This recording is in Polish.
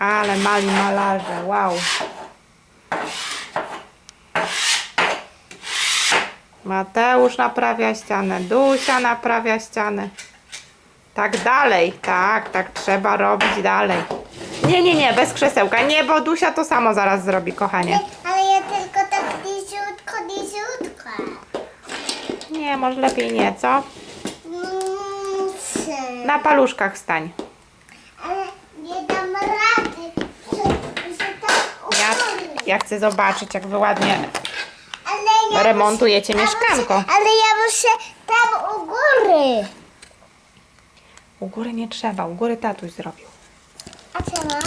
Ale mali malarze, wow. Mateusz naprawia ścianę, Dusia naprawia ścianę. Tak dalej, tak, tak trzeba robić dalej. Nie, nie, nie, bez krzesełka. Nie, bo Dusia to samo zaraz zrobi, kochanie. Ale ja tylko tak niziutko, niziutko. Nie, może lepiej nie, co? Na paluszkach stań. Ale nie dam rady, że, że tak u Ja, góry. Ja chcę zobaczyć, jak wy ładnie Ale ja remontujecie muszę- mieszkanko. Ale, ja muszę tam u góry. U góry nie trzeba, u góry tatuś zrobił. A co ma?